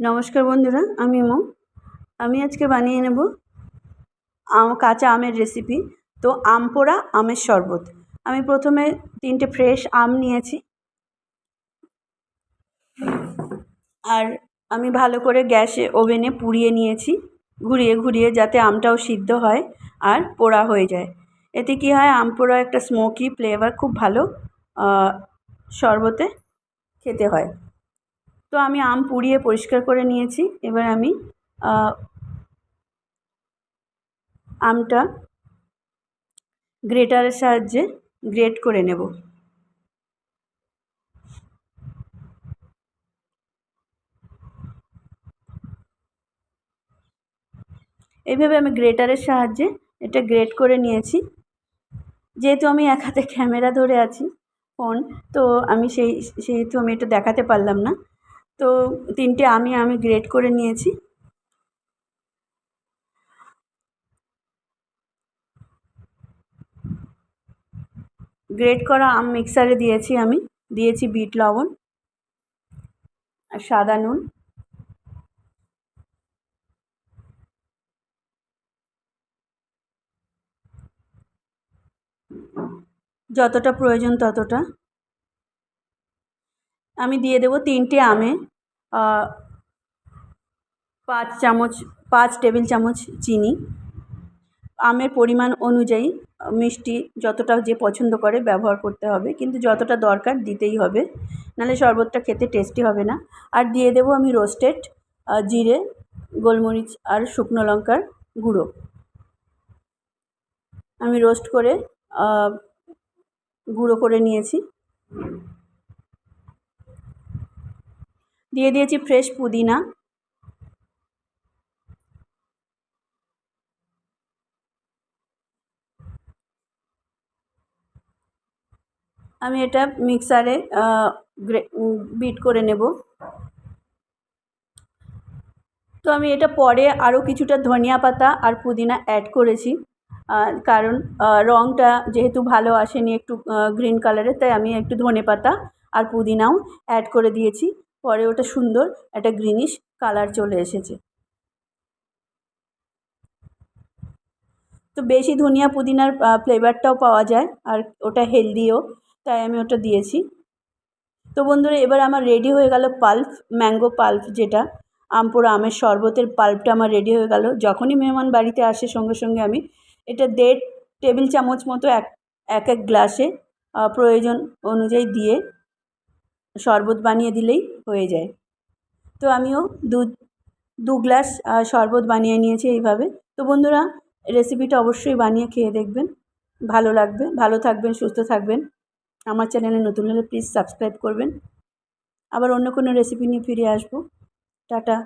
নমস্কার বন্ধুরা, আমি মো আমি আজকে বানিয়ে নেব কাঁচা আমের রেসিপি তো আম পোড়া, আমের শরবত। আমি প্রথমে তিনটে ফ্রেশ আম নিয়েছি। আর আমি ভালো করে গ্যাসে ওভেনে পুড়িয়ে নিয়েছি, ঘুরিয়ে ঘুরিয়ে যাতে আমটাও সিদ্ধ হয় আর পোড়া হয়ে যায়। এতে কী হয়, আম পোড়া একটা স্মোকি ফ্লেভার খুব ভালো শরবতে খেতে হয়। তো আমি আম পুড়িয়ে পরিষ্কার করে নিয়েছি। এবার আমি আমটা গ্রেটারের সাহায্যে গ্রেট করে নেব। এইভাবে আমি গ্রেটারের সাহায্যে এটা গ্রেট করে নিয়েছি। যেহেতু আমি এক হাতে ক্যামেরা ধরে আছি ফোন, তো আমি সেই, সেহেতু আমি এটা দেখাতে পারলাম না। তো তিনটে আমি আমি গ্রেট করে নিয়েছি। গ্রেট করা আম মিক্সারে দিয়েছি আমি। দিয়েছি বিট লবণ আর সাদা নুন। যতটা প্রয়োজন ততটা। আমি দিয়ে দেবো তিনটে আমে পাঁচ চামচ, পাঁচ টেবিল চামচ চিনি। আমের পরিমাণ অনুযায়ী, মিষ্টি যতটা যে পছন্দ করে ব্যবহার করতে হবে, কিন্তু যতটা দরকার দিতেই হবে, নাহলে শরবতটা খেতে টেস্টি হবে না। আর দিয়ে দেবো আমি রোস্টেড জিরে, গোলমরিচ আর শুকনো লঙ্কার গুঁড়ো। আমি রোস্ট করে গুঁড়ো করে নিয়েছি। দিয়ে দিয়েছি ফ্রেশ পুদিনা। আমি এটা মিক্সারে বিট করে নেব। তো আমি এটা পরে আরও কিছুটা ধনিয়া পাতা আর পুদিনা অ্যাড করেছি। কারণ রঙটা যেহেতু ভালো আসেনি একটু গ্রিন কালারের তাই আমি একটু ধনে পাতা আর পুদিনাও অ্যাড করে দিয়েছি। পরে ওটা সুন্দর, একটা গ্রিনিশ কালার চলে এসেছে। তো বেশি ধনিয়া পুদিনার ফ্লেভারটাও পাওয়া যায়, আর ওটা হেলদিও তাই আমি ওটা দিয়েছি। তো বন্ধুরা, এবার আমার রেডি হয়ে গেল পাল্প ম্যাঙ্গো পাল্প যেটা আমপোড়া আমের শরবতের পাল্পটা আমার রেডি হয়ে গেল। যখনই মেহমান বাড়িতে আসে, সঙ্গে সঙ্গে আমি, এটা দেড় টেবিল চামচ মতো এক এক গ্লাসে প্রয়োজন অনুযায়ী দিয়ে শরবত বানিয়ে দিলেই হয়ে যায়। তো আমিও দু দু গ্লাস শরবত বানিয়ে নিয়েছি এইভাবে। তো বন্ধুরা, রেসিপিটা অবশ্যই বানিয়ে খেয়ে দেখবেন। ভালো লাগবে। ভালো থাকবেন, সুস্থ থাকবেন। আমার চ্যানেলে নতুন হলে প্লিজ সাবস্ক্রাইব করবেন। আবার অন্য কোনো রেসিপি নিয়ে ফিরে আসব। টাটা।